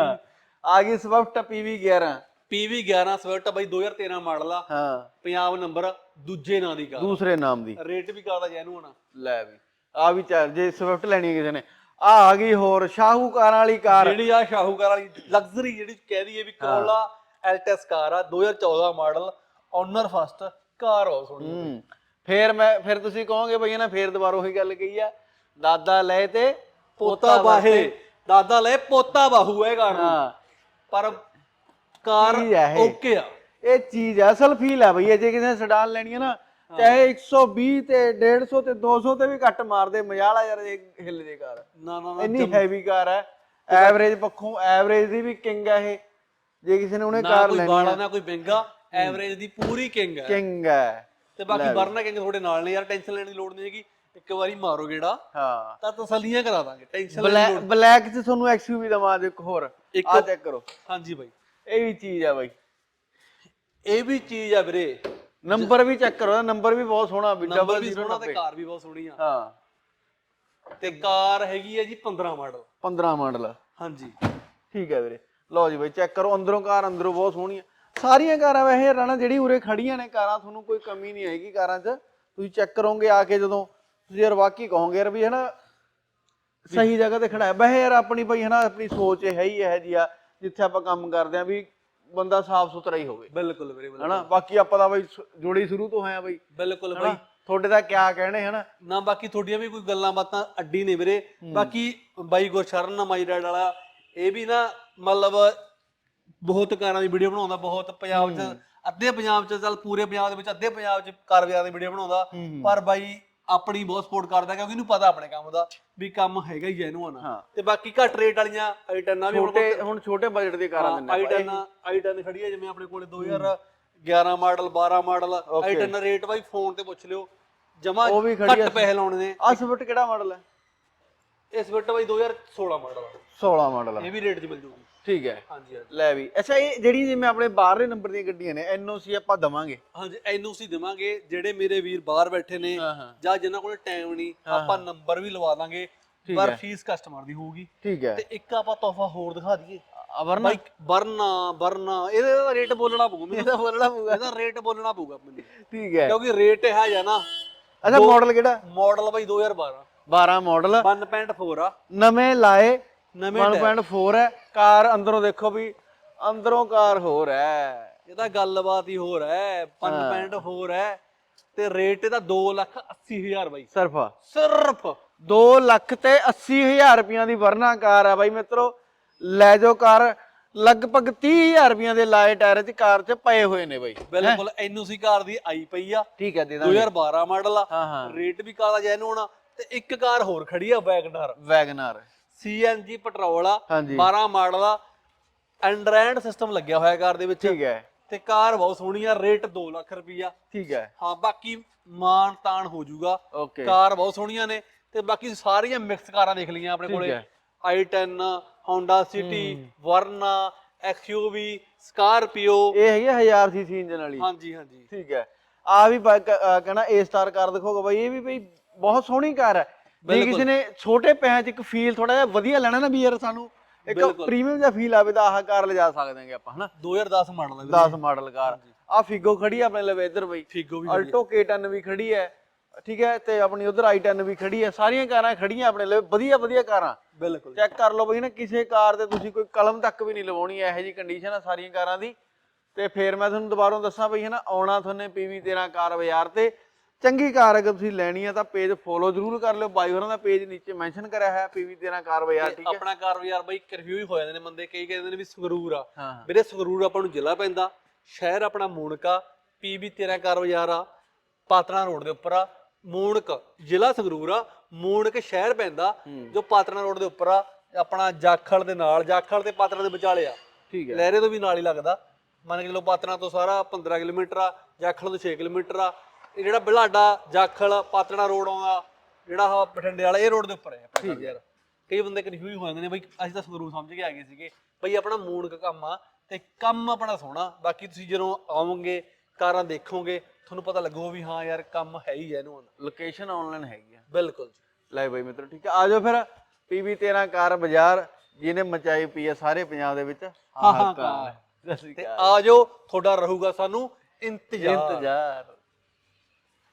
ਆ ਗਈ ਸਵਿਫਟ ਪੀਵੀ 11 PV 11 ਸਵਿਫਟ ਬਾਈ 2013 ਮਾਡਲ ਆ। ਹਾਂ। ਪੰਜਾਬ ਨੰਬਰ ਦੂਜੇ ਨਾਂ ਦੀ ਕਾਰ ਦੂਸਰੇ ਨਾਮ ਦੀ। ਰੇਟ ਵੀ ਕਰਦਾ ਜੈਨੂਨ ਆ। ਲੈ ਵੀ। ਆ ਵੀ ਚੱਲ ਜੇ ਸਵਿਫਟ ਲੈਣੀ ਹੈ ਕਿਸੇ ਨੇ। ਆ ਆ ਗਈ ਹੋਰ ਸ਼ਾਹੂਕਾਰਾਂ ਵਾਲੀ ਕਾਰ। ਜਿਹੜੀ ਆ ਸ਼ਾਹੂਕਾਰ ਵਾਲੀ ਲਗਜ਼ਰੀ ਜਿਹੜੀ ਕਹਿ ਦਈਏ ਵੀ ਕੋਲਾ ਐਲਟਸ ਕਾਰ ਆ 2014 ਮਾਡਲ ਓਨਰ ਫਸਟ ਕਾਰ ਹੋ। ਸੋਣੀ ਫੇਰ ਮੈਂ ਫਿਰ ਤੁਸੀਂ ਕਹੋਗੇ ਬਈ ਨਾ ਫੇਰ ਦੁਬਾਰਾ ਉਹੀ ਗੱਲ ਕਹੀ ਆ ਦਾਦਾ ਲੈ ਤੇ ਪੋਤਾ ਬਾਹੇ। ਦਾਦਾ ਲੈ ਪੋਤਾ ਬਾਹੂ ਹੈ ਹਾਂ। ਪਰ ਕਾਰ ਆ? ਓਕੇ ਆ। ਇਹ ਚੀਜ਼ ਆ, ਅਸਲ ਫੀਲ ਆ ਬਈ ਜੇ ਕਿਸੇ ਨੇ ਸਡਾਨ ਲੈਣੀ ਹੈ ਨਾ ਚਾਹੇ 120 ਤੇ 150 ਤੇ 200 ਤੇ ਵੀ ਘੱਟ ਮਾਰਦੇ ਮਜ਼ਾਲ ਆ ਯਾਰ ਇਹ ਹਿੱਲ ਜੇ ਕਾਰ ਨਾ ਨਾ ਨਾ ਇੰਨੀ ਹੈਵੀ ਕਾਰ ਹੈ ਐਵਰੇਜ ਪੱਖੋਂ ਐਵਰੇਜ ਦੀ ਵੀ ਕਿੰਗ ਹੈ ਇਹ। ਜੇ ਕਿਸੇ ਨੇ ਉਹਨੇ ਨਾ ਕਾਰ ਕੋਈ ਲੈਣੀ ਬਾਲਾ ਨਾ ਕੋਈ ਬਿੰਗਾ ਐਵਰੇਜ ਦੀ ਪੂਰੀ ਕਿੰਗ ਹੈ ਕਿੰਗ ਹੈ ਤੇ ਬਾਕੀ ਵਰਨਾ ਕਿੰਗ ਤੁਹਾਡੇ ਨਾਲ ਨੇ ਯਾਰ ਟੈਨਸ਼ਨ ਲੈਣ ਦੀ ਲੋੜ ਨਹੀਂ ਹੈਗੀ। ਇੱਕ ਵਾਰੀ ਮਾਰੋ ਗੇੜਾ। ਹਾਂ। ਤਾਂ ਤਸੱਲੀਆਂ ਕਰਾ ਦਾਂਗੇ ਟੈਨਸ਼ਨ ਲੈਣ ਦੀ ਬਲੈਕ ਬਲੈਕ ਚ ਤੁਹਾਨੂੰ ਐਕਸਯੂਵੀ ਦਵਾ ਦੇ ਇੱਕ ਹੋਰ। ਇੱਕ- ਆ ਚੈੱਕ ਕਰੋ। ਹਾਂਜੀ ਬਾਈ। ਇਹ ਵੀ ਚੀਜ਼ ਆ ਬਾਈ। ਇਹ ਵੀ ਚੀਜ਼ ਆ ਵੀਰੇ। ਨੰਬਰ ਵੀ ਚੈੱਕ ਕਰੋ ਨੰਬਰ ਵੀ ਬਹੁਤ ਸੋਹਣਾ ਵੀ ਨੰਬਰ ਡਬਲ ਵੀ ਸੋਹਣਾ ਤੇ ਕਾਰ ਵੀ ਬਹੁਤ ਸੋਹਣੀ ਆ। ਹਾਂ। ਤੇ ਕਾਰ ਹੈਗੀ ਹੈ ਜੀ 15 ਮਾਡਲ। 15 ਮਾਡਲ। ਹਾਂਜੀ। ਠੀਕ ਹੈ ਵੀਰੇ। ਲਓ ਜੀ ਬਾਈ ਚੈੱਕ ਕਰੋ ਅੰਦਰੋਂ ਕਾਰ ਅੰਦਰੋਂ ਬਹੁਤ ਸੋਹਣੀ ਆ। ਸਾਰੀਆਂ ਕਾਰਾਂ ਵੈਸੇ ਰਾਣਾ ਜਿਹੜੀ ਉਰੇ ਖੜੀਆਂ ਨੇ ਕਾਰਾਂ ਤੁਹਾਨੂੰ ਕੋਈ ਕਮੀ ਨਹੀਂ ਆਏਗੀ ਕਾਰਾਂ 'ਚ। ਤੁਸੀਂ ਚੈੱਕ ਕਰੋਗੇ ਆ ਕੇ ਜਦੋਂ ਤੁਸੀਂ ਯਾਰ ਵਾਕਈ ਕਹੋਗੇ ਯਾਰ ਵੀ ਹਨਾ ਸਹੀ ਜਗ੍ਹਾ ਤੇ ਖੜਾ ਹੈ। ਵੈਸੇ ਯਾਰ ਆਪਣੀ ਬਈ ਹਨਾ ਆਪਣੀ ਸੋਚ ਇਹ ਹੈ ਹੀ ਇਹ ਜੀ ਆ ਜਿੱਥੇ ਆਪਾਂ ਕੰਮ ਕਰਦੇ ਆ ਵੀ ਬੰਦਾ ਸਾਫ਼ ਸੁਥਰਾ ਹੀ ਹੋਵੇ। ਬਿਲਕੁਲ ਵੀਰੇ ਬਿਲਕੁਲ। ਹਨਾ? ਬਾਕੀ ਆਪਾਂ ਤਾਂ ਬਈ ਸ- ਜੋੜੀ ਸ਼ੁਰੂ ਤੋਂ ਹੋਇਆ ਬਈ। ਬਿਲਕੁਲ ਬਾਈ। ਹਨਾ ਤੁਹਾਡੇ ਦਾ ਕਿਆ ਕਹਿਣੇ ਹਨਾ? ਨਾ ਬਾਕੀ ਤੁਹਾਡੀਆਂ ਵੀ ਕੋਈ ਗੱਲਾਂ ਬਾਤਾਂ ਅੱਡੀ ਨੇ ਵੀਰੇ। ਬਾਕੀ ਬਾਈ ਗੁਰਸ਼ਰਨ ਮਾਈ ਡੈਡ ਵਾਲਾ ਇਹ ਵੀ ਨਾ ਮਤਲਬ ਬਹੁਤ ਕਾਰਾਂ ਦੀ ਵੀਡੀਓ ਬਣਾਉਂਦਾ ਬਹੁਤ ਪੰਜਾਬ 'ਚ ਅੱਧੇ ਪੰਜਾਬ 'ਚ ਚੱਲ ਪੂਰੇ ਪੰਜਾਬ ਦੇ ਵਿੱਚ ਅੱਧੇ ਪੰਜਾਬ 'ਚ ਕਾਰ ਵਿਆਹ ਦੀ ਵੀਡੀਓ ਬਣਾਉਂਦਾ। ਪਰ ਬਾਈ ਆਪਣੀ ਬਹੁਤ ਸਪੋਰਟ ਕਰਦਾ ਕਿਉਂਕਿ ਇਹਨੂੰ ਪਤਾ ਆਪਣੇ ਕੰਮ ਦਾ ਵੀ ਕੰਮ ਹੈਗਾ ਹੀ ਇਹਨੂੰ ਹਾਂ। ਤੇ ਬਾਕੀ ਘੱਟ ਰੇਟ ਵਾਲੀਆਂ ਆਈਟਨਾਂ ਵੀ ਹੁਣ ਛੋਟੇ ਹੁਣ ਛੋਟੇ ਬਜਟ ਦੀ ਕਾਰਾਂ ਦਿੰਦੇ ਆਪਾਂ। ਆਈਟਨ ਆਈਟਨ ਖੜੀ ਹੈ ਜਿਵੇਂ ਆਪਣੇ ਕੋਲੇ 2011 ਮਾਡਲ 12 ਮਾਡਲ ਆਈਟਨ ਰੇਟ ਬਾਈ ਫੋਨ ਤੇ ਪੁੱਛ ਲਿਓ। ਜਮਾ ਉਹ ਵੀ ਖੜੀ ਘੱਟ ਪੈਸੇ ਲਾਉਣੇ ਨੇ। ਆਹ ਸਵਿਫਟ ਕਿਹੜਾ ਮਾਡਲ ਹੈ? ਇਸ ਵਿਟ ਬਾਈ 2016 ਮਾਡਲ ਆ। 16 ਮਾਡਲ ਇਹ ਵੀ ਰੇਟ 'ਚ ਮਿਲ ਜੂਗੀ। ਠੀਕ ਹੈ। ਹਾਂਜੀ ਹਾਂਜੀ। ਲੈ ਵੀ। ਅੱਛਾ ਇਹ ਜਿਹੜੀ ਜਿਵੇਂ ਆਪਣੇ ਬਾਹਰਲੇ ਨੰਬਰ ਦੀਆਂ ਗੱਡੀਆਂ ਨੇ ਐਨਓਸੀ ਆਪਾਂ ਦਵਾਂਗੇ। ਹਾਂਜੀ ਐਨਓਸੀ ਦੇਵਾਂਗੇ ਜਿਹੜੇ ਮੇਰੇ ਵੀਰ ਬਾਹਰ ਬੈਠੇ ਨੇ ਹਾਂ, ਹਾਂ। ਜਾਂ ਜਿਨ੍ਹਾਂ ਕੋਲ ਟਾਈਮ ਨਹੀਂ ਆਪਾਂ ਨੰਬਰ ਵੀ ਲਵਾ ਦਾਂਗੇ ਪਰ ਫੀਸ ਕਸਟਮਰ ਦੀ ਹੋਊਗੀ। ਠੀਕ ਹੈ। ਤੇ ਇੱਕ ਆਪਾਂ ਤੋਹਫਾ ਹੋਰ ਦਿਖਾ ਦਈਏ। ਅਵਰਨਾ। ਬਾਈ ਵਰਨਾ ਵਰਨਾ ਇਹਦਾ ਰੇਟ ਬੋਲਣਾ ਪਊਗਾ ਮੈਨੂੰ। ਇਹਦਾ ਬੋਲਣਾ ਪਊਗਾ। ਇਹਦਾ ਰੇਟ ਬੋਲਣਾ ਪਊਗਾ ਮੈਨੂੰ। ਠੀਕ ਹੈ। ਕਿਉਂਕਿ ਰੇਟ ਹੈ ਜਾਂ ਨਾ। ਅੱਛਾ ਮਾਡਲ ਕਿਹੜਾ? ਮਾਡਲ ਬਾਈ 2012 12 ਮਾਡਲ 1.4 ਆ। ਨਵੇਂ ਲਾਏ ਨਵੇਂ 1.4 ਹੈ। ਕਾਰ ਅੰਦਰੋਂ ਦੇਖੋ ਵੀ ਅੰਦਰੋਂ ਕਾਰ ਹੋਰ ਹੈ। ਇਹਦਾ ਗੱਲਬਾਤ ਹੀ ਹੋਰ ਹੈ 1.4 ਹੈ। ਤੇ ਰੇਟ ਇਹਦਾ 2 ਲੱਖ 80 ਹਜ਼ਾਰ ਬਾਈ। ਸਿਰਫ। ਸਿਰਫ। 2 ਲੱਖ ਤੇ 80 ਹਜ਼ਾਰ ਰੁਪਈਆਂ ਦੀ ਵਰਨਾ ਕਾਰ ਹੈ ਬਾਈ ਮਿੱਤਰੋ। ਲੈ ਜਾਓ ਕਾਰ ਲਗਭਗ 30 ਹਜ਼ਾਰ ਰੁਪਈਆਂ ਦੇ ਲਾਏ ਟਾਇਰ ਚ ਕਾਰ ਚ ਪਏ ਹੋਏ ਨੇ ਬਾਈ। ਬਿਲਕੁਲ ਐਨਓਸੀ ਕਾਰ ਦੀ ਆਈ ਪਈ ਆ। ਠੀਕ ਹੈ ਦੇ 2012 ਮਾਡਲ ਆ। ਰੇਟ ਵੀ ਕਾਲਾ ਜੈਨੂਨ ਆ। ਤੇ ਇੱਕ ਕਾਰ ਹੋਰ ਖੜੀ ਆ ਵੈਗਨਰ ਵੈਗਨਾਰ ਸੀਐਨਜੀ ਪੈਟਰੋਲ ਆ ਹਾਂਜੀ। 12 ਮਾਡਲ ਆ ਐਂਡਰੋਇਡ ਸਿਸਟਮ ਲੱਗਿਆ ਹੋਇਆ ਕਾਰ ਦੇ ਵਿੱਚ। ਠੀਕ ਹੈ। ਤੇ ਕਾਰ ਬਹੁਤ ਸੋਹਣੀ ਆ ਰੇਟ 2 ਲੱਖ ਰੁਪਈਆ। ਠੀਕ ਹੈ। ਹਾਂ ਬਾਕੀ ਮਾਨ ਤਾਨ ਹੋ ਜਾਊਗਾ। ਓਕੇ ਕਾਰ ਬਹੁਤ ਸੋਹਣੀਆਂ ਨੇ ਤੇ ਬਾਕੀ ਸਾਰੀਆਂ ਮਿਕਸ ਕਾਰਾਂ ਦੇਖ ਲਈਆਂ ਆਪਣੇ ਕੋਲੇ। ਹੈ। i10 Honda City Verna XUV Scorpio ਇਹ ਹੈਗੀ 1000 ਸੀਸੀ ਇੰਜਨ ਵਾਲੀ। ਹਾਂਜੀ ਹਾਂਜੀ। ਠੀਕ ਹੈ। ਆ ਵੀ ਬਾ- ਕ- ਅਹ ਕਹਿੰਦਾ ਏ ਸਟਾਰ ਕਾਰ ਦਿਖੋਗਾ ਬਾਈ। ਇਹ ਵੀ ਬਈ ਬਹੁਤ ਸੋਹਣੀ ਕਾਰ ਹੈ। ਜੇ ਕਿਸੇ ਨੇ ਛੋਟੇ ਪੈਸਿਆਂ 'ਚ ਇੱਕ ਫੀਲ ਥੋੜਾ ਜਿਹਾ ਵਧੀਆ ਲੈਣਾ ਨਾ ਵੀ ਯਾਰ ਸਾਨੂੰ ਇੱਕ ਪ੍ਰੀਮੀਅਮ ਜਿਹਾ ਫੀਲ ਆਵੇ ਤਾਂ ਆਹ ਕਾਰ ਲਿਜਾ ਸਕਦੇ ਹਾਂਗੇ ਆਪਾਂ ਹਨਾ? 2010 ਮਾਡਲ ਹੈ 10 ਮਾਡਲ ਕਾਰ। ਆ ਫਿਗੋ ਖੜੀ ਆ ਆਪਣੇ ਲਵੇ ਇੱਧਰ ਬਈ। ਫਿਗੋ ਵੀ ਅਲਟੋ K10 ਵੀ ਖੜੀ ਹੈ ਠੀਕ ਹੈ ਤੇ ਆਪਣੀ ਉਧਰ i10 ਵੀ ਖੜੀ ਹੈ ਸਾਰੀਆਂ ਕਾਰਾਂ ਖੜੀਆਂ ਆਪਣੇ ਲਵੇ ਵਧੀਆ ਵਧੀਆ ਕਾਰਾਂ। ਬਿਲਕੁਲ। ਚੈੱਕ ਕਰ ਲਓ ਬਈ ਨਾ ਕਿਸੇ ਕਾਰ ਤੇ ਤੁਸੀਂ ਕੋਈ ਕਲਮ ਤੱਕ ਵੀ ਨਹੀਂ ਲਵਾਉਣੀ ਇਹੋ ਜੀ ਕੰਡੀਸ਼ਨ ਆ ਸਾਰੀਆਂ ਕਾਰਾਂ ਦੀ। ਤੇ ਫੇਰ ਮੈਂ ਤੁਹਾਨੂੰ ਦੁਬਾਰਾ ਦੱਸਾਂ ਬਈ ਹਨਾ ਆਉਣਾ ਤੁਹਾਨੂੰ PV 13 ਕਾਰ ਬਾਜ਼ਾਰ ਤੇ। ਚੰਗੀ ਕਾਰ ਅਗਰ ਤੁਸੀਂ ਲੈਣੀ ਆ ਤਾਂ ਪੇਜ ਫੋਲੋ ਜ਼ਰੂਰ ਕਰ ਲਿਓ। ਬਾਈ ਹੋਰਾਂ ਦਾ ਪੇਜ ਨੀਚੇ ਮੈਂਸ਼ਨ ਕਰਿਆ ਹੋਇਆ PV 13 ਕਾਰ ਬਾਜ਼ਾਰ ਠੀਕ ਹੈ? ਆਪਣਾ ਕਾਰ ਯਾਰ ਬਾਈ ਰਿਵਿਊ ਹੀ ਹੋ ਜਾਂਦੇ ਨੇ ਬੰਦੇ ਕਈ ਕਹਿੰਦੇ ਨੇ ਵੀ ਸੰਗਰੂਰ ਆ। ਵੀਰੇ ਸੰਗਰੂਰ ਆਪਾਂ ਨੂੰ ਜ਼ਿਲ੍ਹਾ ਪੈਂਦਾ ਸ਼ਹਿਰ ਆਪਣਾ ਮੂਣਕਾ ਪੀਬੀ 13 ਕਾਰ ਬਾਜ਼ਾਰ ਆ ਪਾਤਣਾ ਰੋਡ ਦੇ ਉੱਪਰ ਆ ਮੂਣਕ ਜ਼ਿਲ੍ਹਾ ਸੰਗਰੂਰ ਆ ਮੂਣਕ ਸ਼ਹਿਰ ਪੈਂਦਾ ਜੋ ਪਾਤਣਾ ਰੋਡ ਦੇ ਉੱਪਰ ਆ ਆਪਣਾ ਜਾਖਲ ਦੇ ਨਾਲ ਜਾਖਲ ਤੇ ਪਾਤਣਾ ਦੇ ਵਿਚਾਲੇ ਆ। ਠੀਕ ਹੈ। ਲਹਿਰੇ ਤੋਂ ਵੀ ਨਾਲ ਹੀ ਲੱਗਦਾ। ਮੰਨ ਕੇ ਚਲੋ ਪਾਤਣਾ ਤੋਂ ਸਾਰਾ 15 ਕਿਲੋਮੀਟਰ ਆ ਜਾਖਲ ਤੋਂ 6 ਕਿਲੋਮੀਟਰ ਆ ਇਹ ਜਿਹੜਾ ਬਲਾਡਾ ਜਾਖਲ ਪਾਤਣਾ ਰੋਡ ਆਉਂਦਾ ਜਿਹੜਾ ਆਹ ਬਠਿੰਡੇ ਵਾਲਾ ਇਹ ਰੋਡ ਦੇ ਉੱਪਰ ਹੈ ਆਪਣਾ ਘਰ ਯਾਰ। ਕਈ ਬੰਦੇ ਕਨਫਿਊਜ਼ ਹੋ ਜਾਂਦੇ ਨੇ ਬਈ ਅਸੀਂ ਤਾਂ ਸੰਗਰੂਰ ਸਮਝ ਕੇ ਆ ਗਏ ਸੀਗੇ। ਬਈ ਆਪਣਾ ਮੂਣਕ ਕੰਮ ਆ ਤੇ ਕੰਮ ਆਪਣਾ ਸੋਹਣਾ। ਬਾਕੀ ਤੁਸੀਂ ਜਦੋਂ ਆਵੋਗੇ ਕਾਰਾਂ ਦੇਖੋਗੇ ਤੁਹਾਨੂੰ ਪਤਾ ਲੱਗੂਗਾ ਵੀ ਹਾਂ ਯਾਰ ਕੰਮ ਹੈ ਹੀ ਹੈ ਇਹਨੂੰ। ਲੋਕੇਸ਼ਨ ਆਨਲਾਈਨ ਹੈਗੀ ਆ। ਬਿਲਕੁਲ ਜੀ। ਲੈ ਬਾਈ ਮਿੱਤਰੋ ਠੀਕ ਹੈ ਆ ਜਾਓ ਫਿਰ PV 13 ਕਾਰ ਬਾਜ਼ਾਰ ਜਿਹਨੇ ਮਚਾਈ ਪਈ ਹੈ ਸਾਰੇ ਪੰਜਾਬ ਦੇ ਵਿੱਚ। ਸਤਿ ਸ਼੍ਰੀ ਤੇ ਆ ਜਾਓ ਤੁਹਾਡਾ ਰਹੂਗਾ ਸਾਨੂੰ ਇੰਤਜ਼ਾਰ। ਇੰਤਜ਼ਾਰ।